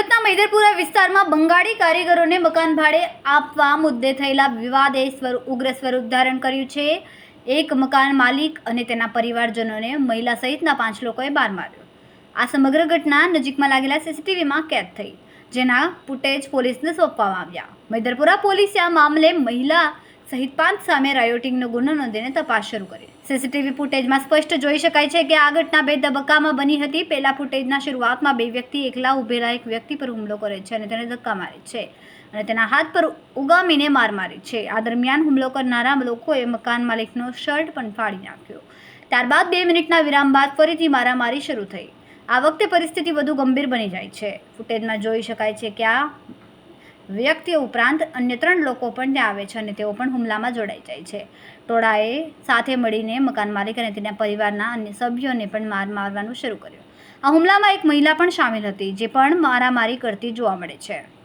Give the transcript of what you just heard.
મેદરપુરા વિસ્તારમાં બંગાળી કારીગરોને મકાન ભાડે આપવા મુદ્દે થયેલા વિવાદે સ્વરૂપ ઉગ્ર સ્વરૂપ ધારણ કર્યું છે. એક મકાન માલિક અને તેના પરિવારજનોને મહિલા સહિતના પાંચ લોકોએ બાર માર્યો. આ સમગ્ર ઘટના નજીકમાં લાગેલા સીસીટીવીમાં કેદ થઈ, જેના ફૂટેજ પોલીસને સોંપવામાં આવ્યા. મૈદરપુરા પોલીસે આ મામલે મહિલા સહિત પાંચ સામે રાયોટિંગનો ગુનો નોંધીને તપાસ શરૂ કરી. સીસીટીવી ફૂટેજમાં સ્પષ્ટ જોઈ શકાય છે કે આ ઘટના બે તબક્કામાં બની હતી. પહેલા ફૂટેજના શરૂઆતમાં બે વ્યક્તિ એકલા ઊભેલા એક વ્યક્તિ પર હુમલો કરે છે અને તેને ધક્કા મારે છે અને તેના હાથ પર ઉગામીને માર મારે છે. આ દરમિયાન હુમલો કરનારા લોકોએ મકાન માલિકનો શર્ટ પણ ફાડી નાખ્યો. ત્યારબાદ બે મિનિટના વિરામ બાદ ફરીથી મારામારી શરૂ થઈ. આ વખતે પરિસ્થિતિ વધુ ગંભીર બની જાય છે. ફૂટેજમાં જોઈ શકાય છે કે આ વ્યક્તિઓ ઉપરાંત અન્ય ત્રણ લોકો પણ ત્યાં આવે છે અને તેઓ પણ હુમલામાં જોડાઈ જાય છે. ટોળાએ સાથે મળીને મકાન માલિક અને તેના પરિવારના અન્ય સભ્યોને પણ માર મારવાનું શરૂ કર્યું. આ હુમલામાં એક મહિલા પણ સામેલ હતી, જે પણ મારામારી કરતી જોવા મળે છે.